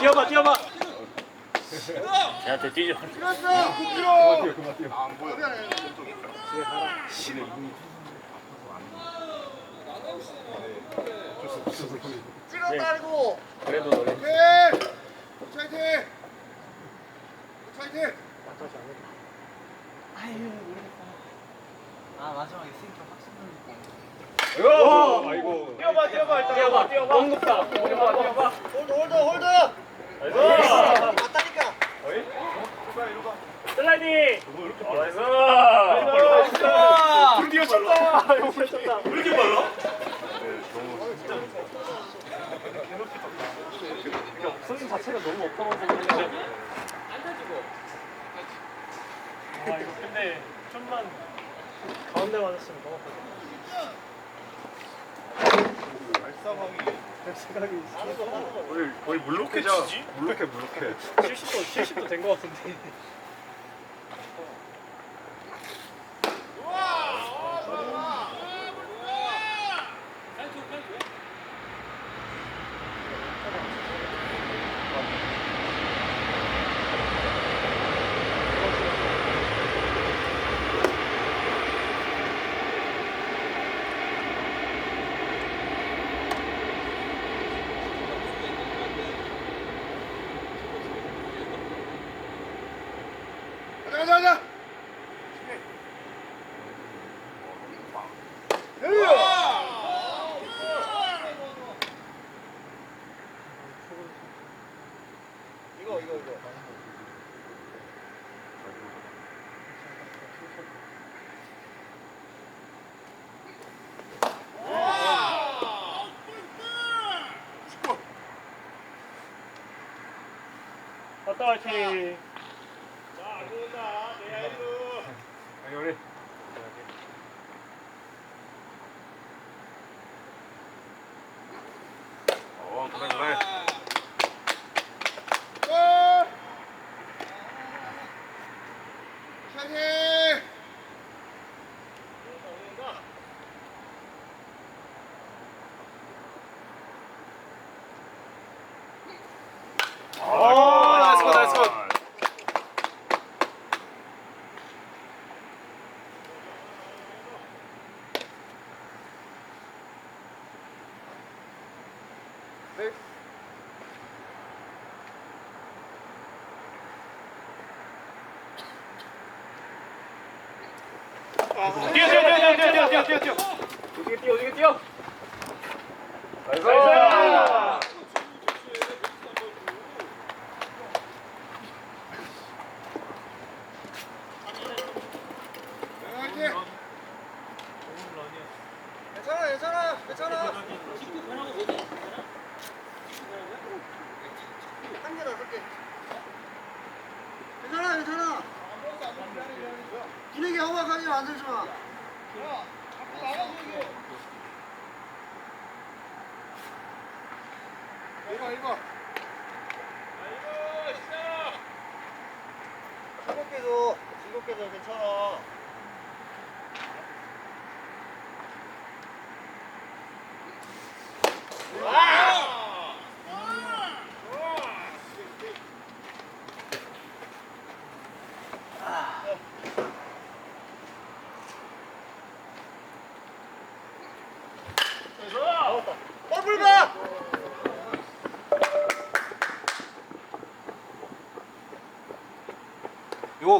뛰어봐 뛰어봐 걔한테 뛰죠 찍었다고. 그래도 너네 오케이. 차이팅. 차이팅. 아 마지막에 스윙 좀 확실히 아이고 뛰어봐 뛰어봐 일단 뛰어봐 뛰어봐 너무 높다 뛰어봐 뛰어봐 홀드 홀드 홀드. 나이스 맞다니까. 슬라이딩 나이스 나이스. 드디어 쳤다 이거 쳤다 왜 이렇게 빨라? 스윙 자체가 너무 그런데 아 이거 근데 좀만 가운데 맞았으면 더 아팠겠다 생각이 있어 거의 거의 물로케 치지? 물로케 물로케 70도 70도 된것 같은데 多谢。 뛰어 뛰어 뛰어 뛰어 뛰어 뛰어 뛰어 뛰어. 오지게 뛰어 오지게 뛰어. 나이스. 읽어 읽어 아이고 시작! 즐겁게 줘 즐겁게 줘 괜찮아.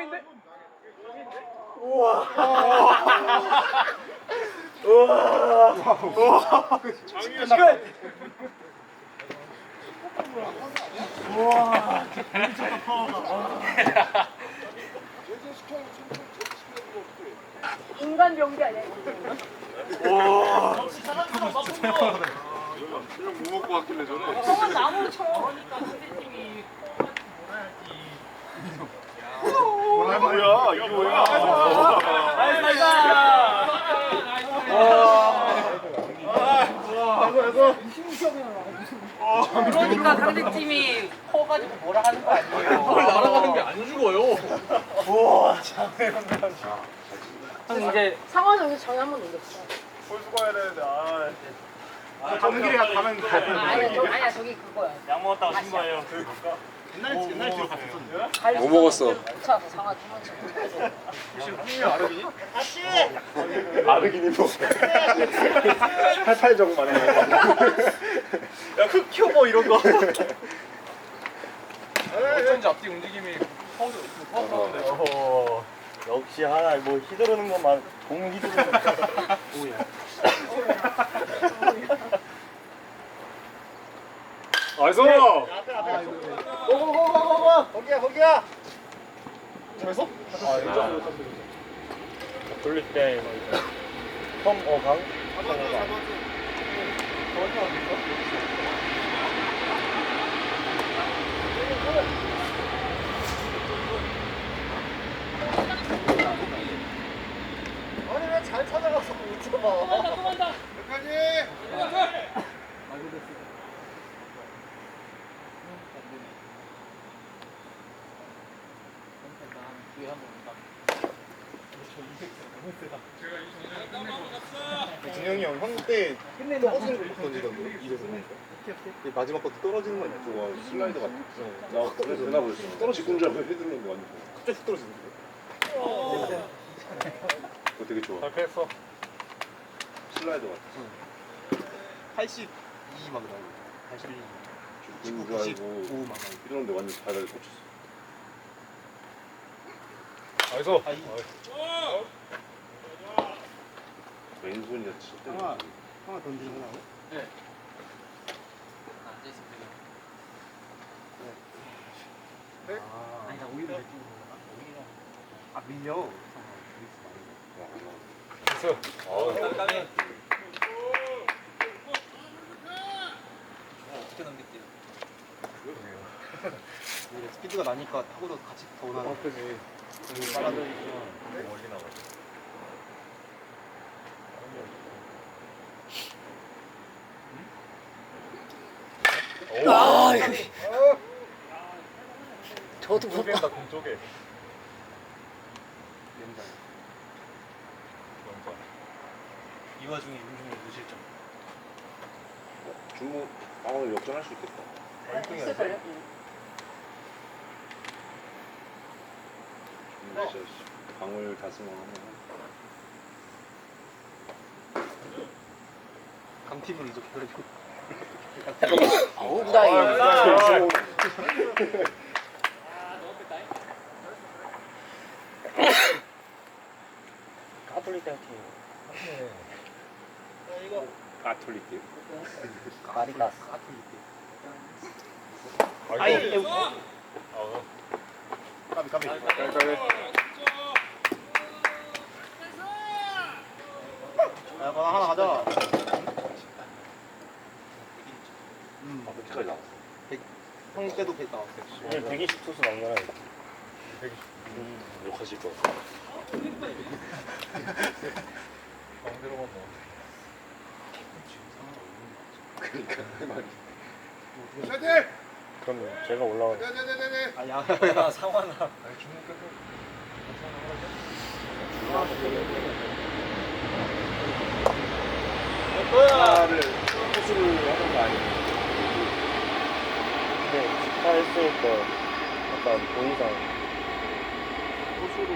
나왔는데? 장인데? 인간 병기 아니야? 그냥 뭐 먹고 왔길래 저는. 형은 나무로 쳐. 뭐야 이거 뭐야? 그러니까 상대팀이 커가지고 뭐라 하는 거 아니에요? 그걸 날아가는 게 안 죽어요. 형 이제 상원이 오늘 전에 한번 올렸어. 홀수 가야 되는데 아. 아, 정길이가 가면 가. 아, 아니야, 저, 아니야 저기 그거야. 약 먹었다고 신 거예요. 그 옛날 옛날 뒤로 갔었었는데. 갈뭐 먹었어? 다시. 아르기니 뭐. 88 정만 해. 야 흑효 뭐 이런 거. 어쩐지 앞뒤 움직임이 파워도 파워인데. 어허. 역시 하나 뭐 휘두르는 것만 공 휘두르는 것. 오야. 나이스. 앞에 앞에. 고고고고고. 거기야 거기야. 잘했어? 아 인정. 돌릴 때뭐 이제 펌 어강. 아니 왜 잘 찾아가서 못 잡아. 진영이 형, 형 때 떨어지는 거 던지던데, 이래서. 근데 마지막 것도 떨어지는 거 아니야? 저거 슬라이더 같은 거. 나 그래서 내가 보였어. 떨어질 건줄 알고 헤드는 거 완전. 갑자기 훅 떨어지는 거. 그거 되게 좋아. 잘 패했어. 슬라이더 같아. 82막 나오고. 81. 죽는 줄 알고 이러는데 완전 잘 꽂혔어. 나이스. 왼손이야 진짜. 하나 던지는 거 나고. 앉아있어. 아니 나 오히려 내 쪽으로 올라가. 오히려. 아 밀려. 깜깜해. 어떻게 넘겼대요? 스피드가 나니까 타고도 같이 더 나는. 그지. 빨라들니까. 멀리 나가. 아, 이거. 저도 못 봐. 공 쪽에. 연장. 이 와중에 윤중이 무실점. 주모 방어를 역전할 수 있겠다. 있을 걸요? 주모 진짜 방울 다스만 하면. 강팀을 이제. 아 땡팀. 가톨릭. 아이, 거 하나 가자. 아, 그렇게까지 나왔어. 형 때도 뺐다. 오늘 120 투수 막나라. 120. 음, 욕하실 거. 방대로만 넣어. 그러니까 그 말이. 그럼 제가 올라가. 아 야, 야 상환아. 아니 주문 끝에. 하나를 포수를 하는 거 아니야? 스타 했으니까 약간 본이상. 포수를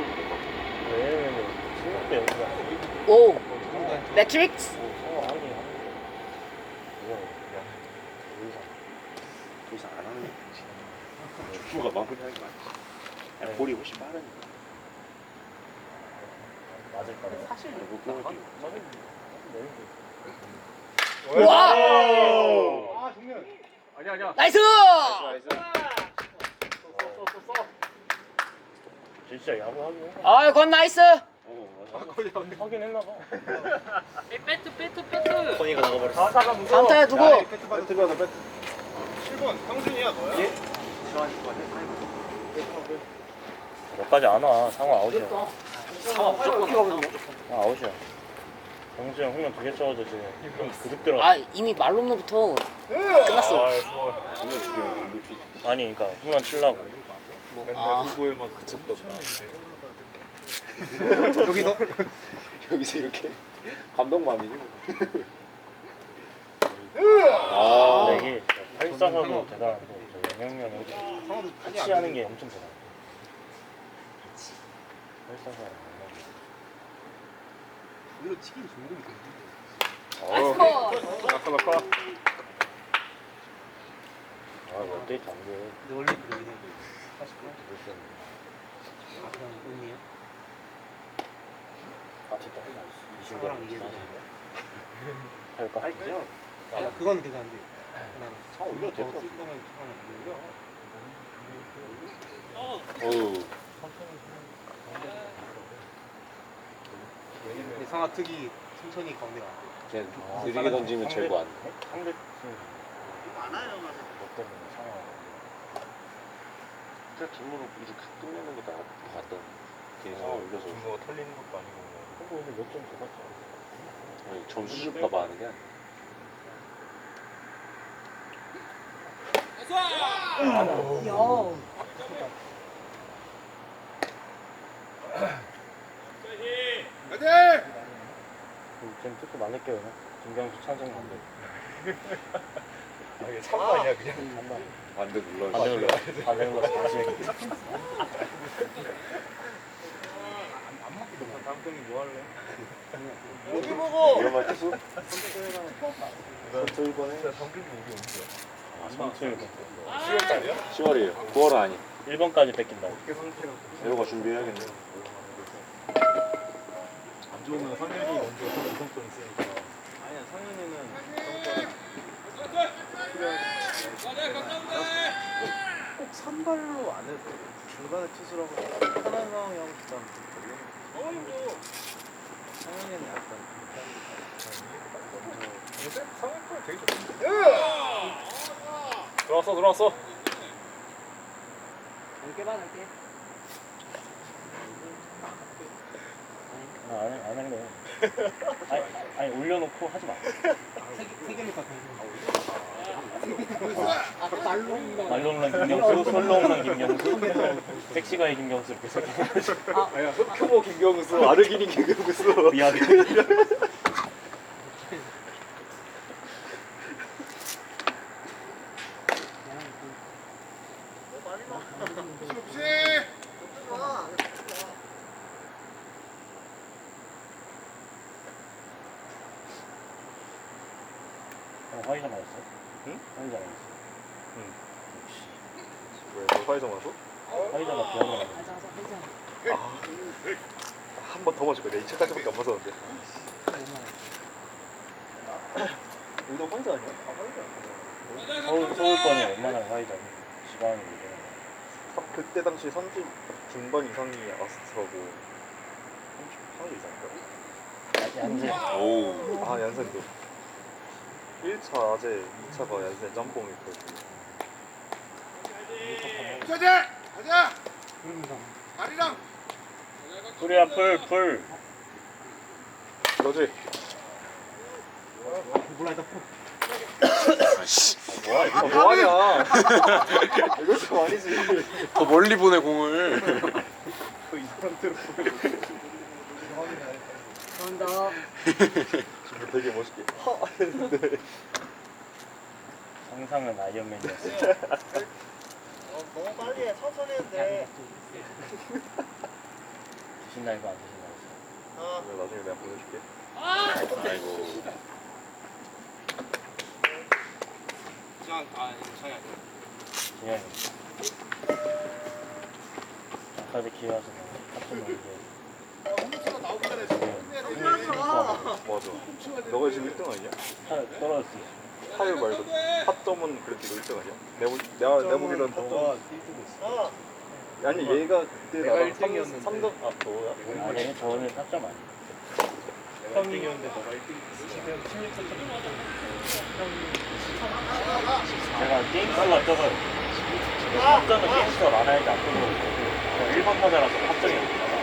왜냐면 생각도 연습. 오. 매트릭스. 어, 하긴. 이거 그냥 본이상. 더 이상 안 하는 게 좋지. 주가 마무리하는 게 맞지. 아니, 볼이 훨씬 빠르니까. 맞을 거야. 사실 그리고 그걸 와! 아 정면. 아니야 아니야. 나이스! 나이스. 진짜 야구하긴 했나? 아, 건 나이스! 어, 맞아. 하긴 했나 봐. 배트, 배트, 배트! 건이가 나가버렸어. 다음 타자 누구? 배트 받아, 배트 받아, 배트. 7번 형준이야 너야? 몇까지 안 와. 상호 아웃이야. 상황 무조건 아, 아웃이야. 경수 형 홈런 두개 쳐가지고 지금 좀 그득 들어갔어. 아, 이미 말롬로부터 끝났어. 아 루피. 아니, 그러니까 홈런 치려고. 맨날 아. 후보에만 그쳤다. 여기서? 여기서 이렇게. 감동맘이지. 아. 근데 이게 활사사도 대단한데 저 영향력 같이 하는 게 엄청 대단해. 활사사. 이거 치킨 종목이 어. 라카 라카. 아, 업데이트 안 돼. 근데 원래 그러긴 해. 아, 그냥? 같이 또 그거랑 이게 더 할까? 그냥. 야, 그건 괜찮은데. 그냥 차더 될것 쓸 거면 차라리 올려. 어우. 상하 특이 천천히 가운데 가. 그냥 느리게 던지면 제거 안 돼. 상대 팀 많아요, 못 때문에 상황. 진짜 뒷무로 이렇게 끝내는 거다 봤던. 걔 상황 올려서. 준호가 털리는 것도 아니고. 한국 오늘 몇점 줘봤자. 아니, 점수 줄까봐 하는 게 아니야. 지금 특히 많을게요. 그냥. 김경수 찬성 반대. 아 이게 참관이야 그냥. 한번 반대 눌러. 반대 눌러. 반대 눌러 다시 해. 다음 경기 뭐 할래? 여기 보고 이런 말 했어? 선수 1번에 진짜 성균이 우리 언제야? 아, 선수 1번. 10월달이야? 10월이에요. 9월은 아니. 1번까지 뺏긴다. 애호가 준비해야겠네. 안 좋으면 상현이 먼저 우선권 있으니까. 아니야, 상현이는 꼭 선발로 안 해도 중간에 투수라고 편한 상황이 하고 싶다는 상현이는 약간 요새 상현권 되게 좋던데. 들어왔어 들어왔어. 넓게 봐, 넓게. 아, 안, 해- 안 할래. 아니, 아니 올려놓고 하지 마. 아. 말로는 김경수, 솔로는 김경수, 섹시가의 김경수 이렇게 세 개. 아야 흑효모 김경수, 아르기니 김경수. 미안해. 어, 화이자 맞았어? 응? 왜? 너 화이자 마셔? 화이자가 비하면 가자, 가자, 가자. 한번 더 마실 거야. 2차까지밖에 안 마셨는데. 우리도 화이자 아니야? 서울, 서울권이 얼마나 화이자니? 지방이 이래. 그때 당시 30 중반 이상이 아스트라고 30 이상인가? 얀제. 오우. 아 얀센도 1차 아재 2차가 얀센 짬뽕이고 풀이야 풀 풀. 너지? 몰라, 일단 포. 뭐야 이거? 아 뭐하냐 이거 좀 아니지 더 멀리 보내 공을. 그이 감사합니다. 되게 멋있게 상상은 아이언맨이었어. 어, 너무 빨리 해 천천히 해도 돼 드신 날과 안 드신 날. 어. 이거 나중에 내가 보내줄게 아이고. 아, 그냥 아까도 기회 와서 같은 놈이 제 맞아. 너가 지금 1등 아니야? 떨어졌어. 타율 말고 그래도 이거 1등 아니야? 내, 보, 내가 내 보기로는 타점. 어. 아니 얘가 그때 내가 나랑 1등이었는데. 3등 아 너야? 아니 저는 4점 아니야. 내가 1등이었는데 너가 1등. 지금 16점 제가 게임 수가 적어요. 4점은 게임 수가 많아야지 앞으로 1번 타자라서 8점이 없잖아.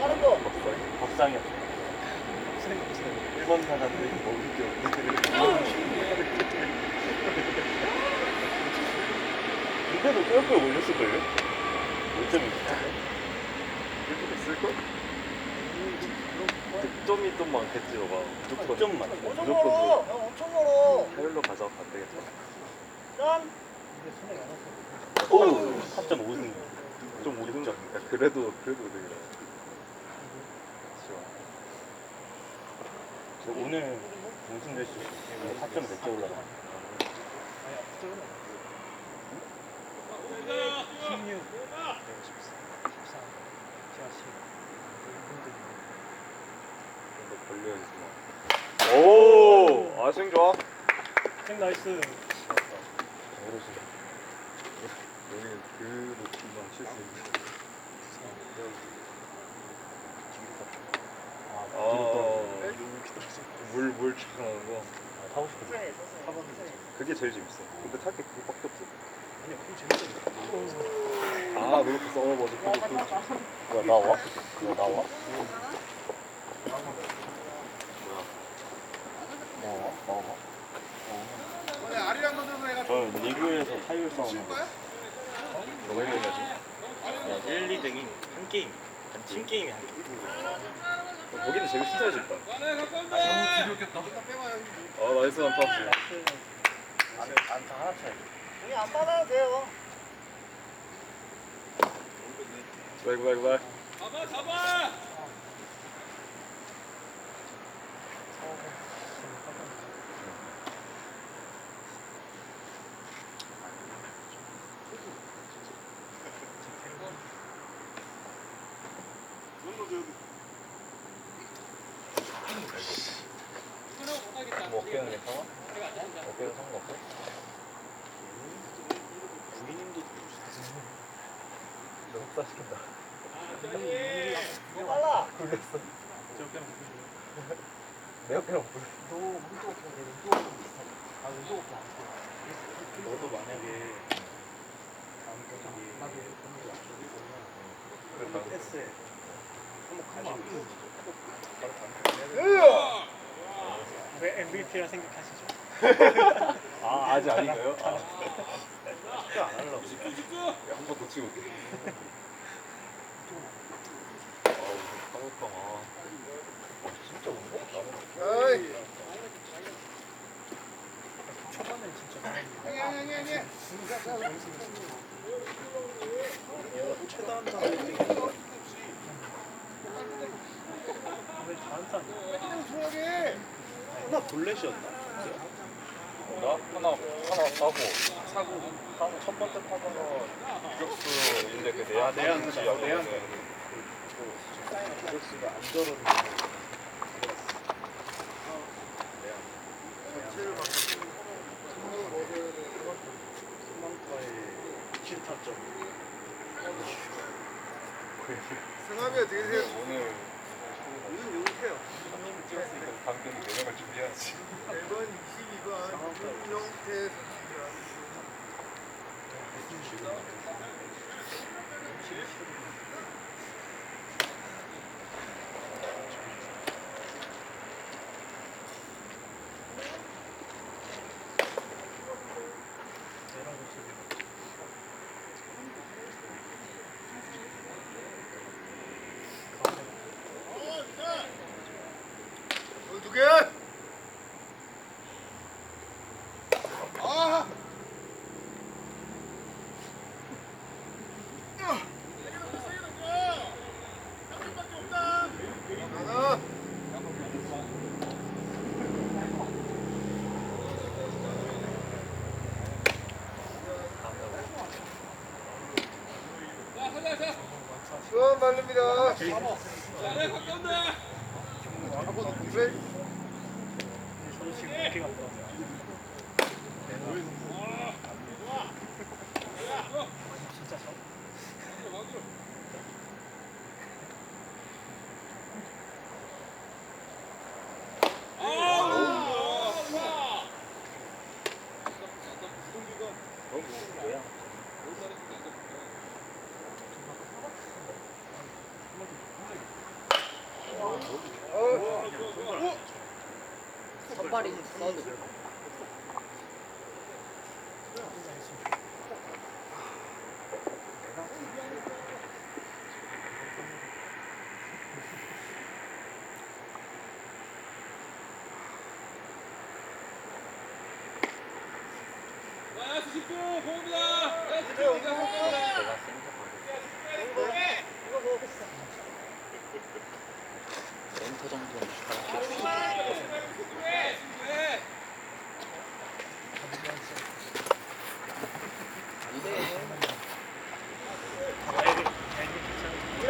다른 거. 밥상이 없어. 1번 타자들이 먹을 게 없는데. 근데도 뼈뼈 올렸을걸요? 5점이 있어. 이렇게 됐을걸? 득점이 좀 많겠지 너가 무조건 5점 맞죠? 엄청 무조건 멀어. 형 엄청 멀어. 타율로 가져가 안 되겠다 짠. 오! 4.5승. 좀 오른 점. 그래도 그래도 되게 오늘 우승될 수 있어. 4점 몇개 올라가? 16 근데 걸려야지 오! 아승 좋아? 생 나이스. 여 기는 그 높이만 칠수 있는 물물 촬영하는 거? 아, 타고 싶어. 그게 제일 재밌어 근데 탈게 그거밖에 없어 아 이렇게 써 맞아 그거 그거 뭐야, 나와? 그거 나와? 나와? 나와? 저는 리그에서 타율 싸움 너가 해야지 있어요. 1, 2등이 한 게임. 팀 게임이 한 게임. 거기는 제일 신사해질 거야 아 나이스 안타 안타 하나 차이. 공이 안 받아도 돼요. 바이 바이 바이 뭐 어깨는 괜찮아? 어깨는 상관없어? 너무 흡사시킨다. 빨라. 내 어깨랑 불. 너도 만약에 다음 경기에 패스에 한번 가지고 바로 다음 경기 해야 돼. 왜 MVP라 생각하시죠? 아 아직 아닌가요? 아. 진짜 안 하려고. 한번 더 치고 올게 하나 볼넷이었나? 나? 하나 하나 사고. 사고. 한첫 번째 타자가 유격수인데 그 내야 내야 내야 내 야 내야 가 안전은 킬타점 승함이 어떻게 되세요? 오늘 이건 요구해요. 손님을 찍었으니까 네 명을 준비해야지 1번 22번 김용태 감사합니다. 네, 네, 발이 써도. 와, 수십 봅니다.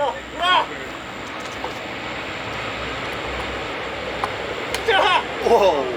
어, 어. 와!